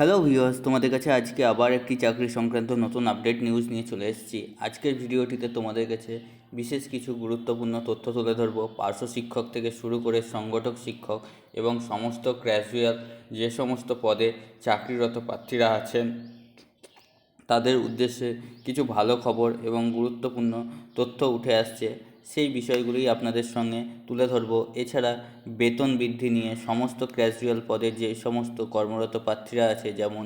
Hello viewers তোমাদের কাছে আজকে আবার একটি চাকরি সংক্রান্ত নতুন আপডেট নিউজ নিয়ে চলে এসেছি। আজকের ভিডিওটিতে তোমাদের কাছে বিশেষ কিছু গুরুত্বপূর্ণ তথ্য তুলে ধরবো। পার্শ্ব শিক্ষক থেকে শুরু করে সংগঠক শিক্ষক এবং সমস্ত ক্র্যাজুয়াল যে সমস্ত পদে চাকরিরত প্রার্থীরা আছেন, তাদের উদ্দেশ্যে কিছু ভালো খবর এবং গুরুত্বপূর্ণ তথ্য উঠে আসছে। সেই বিষয়গুলি আপনাদের সঙ্গে তুলে ধরব। এছাড়া বেতন বৃদ্ধি নিয়ে সমস্ত ক্যাজুয়াল পদে যে সমস্ত কর্মরত প্রার্থীরা আছে, যেমন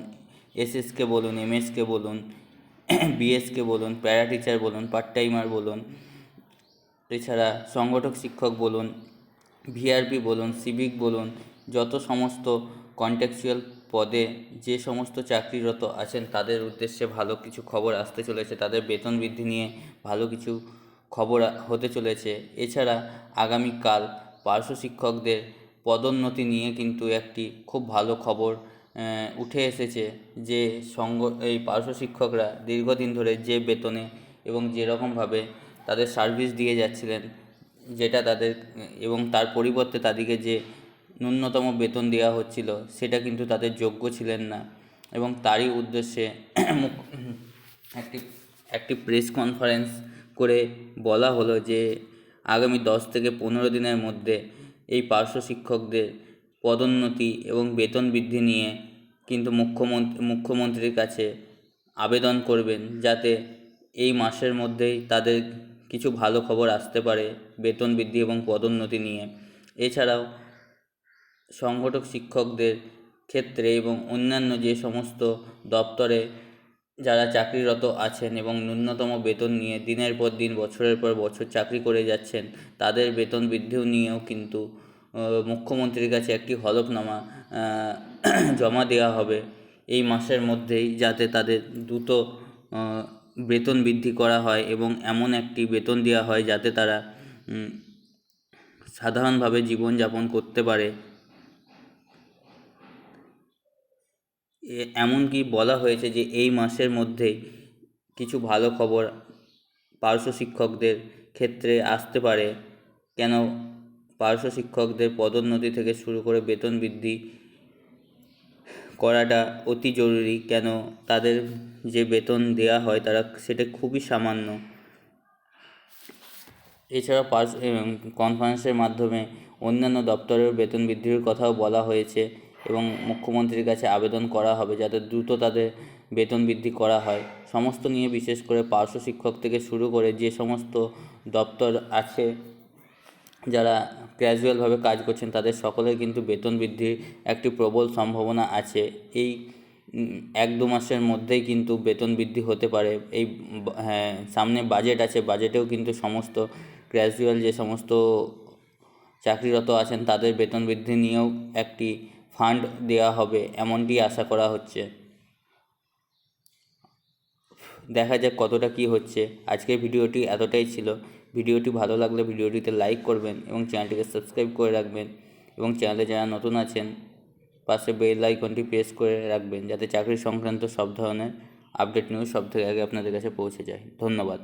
এসএসকে বলুন এমএসকে বলুন বিএসকে বলুন প্যারা টিচার বলুন পার্ট টাইমার বলুন, এছাড়া সংগঠক শিক্ষক বলুন ভিআরপি বলুন সিভিক বলুন, যত সমস্ত কন্ট্যাকচুয়াল পদে যে সমস্ত চাকরিরত আছেন, তাদের উদ্দেশ্যে ভালো কিছু খবর আসতে চলেছে। তাদের বেতন বৃদ্ধি নিয়ে ভালো কিছু খবর হতে চলেছে। এছাড়া আগামীকাল পার্শ্ব শিক্ষকদের পদোন্নতি নিয়ে কিন্তু একটি খুব ভালো খবর উঠে এসেছে যে সঙ্গ, এই পার্শ্ব শিক্ষকরা দীর্ঘদিন ধরে যে বেতনে এবং যেরকমভাবে তাদের সার্ভিস দিয়ে যাচ্ছিলেন, যেটা তাদের, এবং তার পরিবর্তে তাদেরকে যে ন্যূনতম বেতন দেওয়া হচ্ছিল, সেটা কিন্তু তাদের যোগ্য ছিলেন না। এবং তারই উদ্দেশ্যে একটি একটি প্রেস কনফারেন্স করে বলা হলো যে, আগামী দশ থেকে পনেরো দিনের মধ্যে এই পার্শ্ব শিক্ষকদের পদোন্নতি এবং বেতন বৃদ্ধি নিয়ে কিন্তু মুখ্যমন্ত্রী, মুখ্যমন্ত্রীর কাছে আবেদন করবেন যাতে এই মাসের মধ্যেই তাদের কিছু ভালো খবর আসতে পারে বেতন বৃদ্ধি এবং পদোন্নতি নিয়ে। এছাড়াও সংগঠক শিক্ষকদের ক্ষেত্রে এবং অন্যান্য যে সমস্ত দপ্তরে যারা চাকরিরত আছেন এবং ন্যূনতম বেতন নিয়ে দিনের পর দিন, বছরের পর বছর চাকরি করে যাচ্ছেন, তাদের বেতন বৃদ্ধিও নিয়েও কিন্তু মুখ্যমন্ত্রীর কাছে একটি হলফনামা জমা দেওয়া হবে এই মাসের মধ্যেই যাতে তাদের দ্রুত বেতন বৃদ্ধি করা হয় এবং এমন একটি বেতন দেওয়া হয় যাতে তারা সাধারণভাবে জীবনযাপন করতে পারে। এমনকি বলা হয়েছে যে এই মাসের মধ্যেই কিছু ভালো খবর পার্শ্ব শিক্ষকদের ক্ষেত্রে আসতে পারে। কেন পার্শ্ব শিক্ষকদের পদোন্নতি থেকে শুরু করে বেতন বৃদ্ধি করাটা অতি জরুরি? কেন তাদের যে বেতন দেওয়া হয় তারা সেটা খুবই সামান্য। এছাড়া পার্স কনফারেন্সের মাধ্যমে অন্যান্য দপ্তরের বেতন বৃদ্ধির কথাও বলা হয়েছে। এবং মুখ্যমন্ত্রীর কাছে আবেদন করা হবে যাতে দ্রুত তাদের বেতন বৃদ্ধি করা হয়। সমস্ত নিয়ে বিশেষ করে পার্শ্ব শিক্ষক থেকে শুরু করে যে সমস্ত দপ্তর আছে, যারা ক্যাজুয়ালভাবে কাজ করছেন, তাদের সকলের কিন্তু বেতন বৃদ্ধির একটি প্রবল সম্ভাবনা আছে। এই এক দু মাসের মধ্যেই কিন্তু বেতন বৃদ্ধি হতে পারে। এই হ্যাঁ সামনে বাজেট আছে বাজেটেও কিন্তু সমস্ত ক্যাজুয়াল যে সমস্ত চাকরিরত আছেন, তাদের বেতন বৃদ্ধি নিয়েও একটি ফান্ড দেওয়া হবে, এমনটি আশা করা হচ্ছে। দেখা যাক কতটা কী হচ্ছে। আজকের ভিডিওটি এতটাই ছিল। ভিডিওটি ভালো লাগলে ভিডিওটিতে লাইক করবেন এবং চ্যানেলটিকে সাবস্ক্রাইব করে রাখবেন এবং চ্যানেলে যারা নতুন আছেন, পাশে বেল আইকনটি প্রেস করে রাখবেন যাতে চাকরি সংক্রান্ত সব ধরনের আপডেট নিউজ সব থেকে আগে আপনাদের কাছে পৌঁছে যায়। ধন্যবাদ।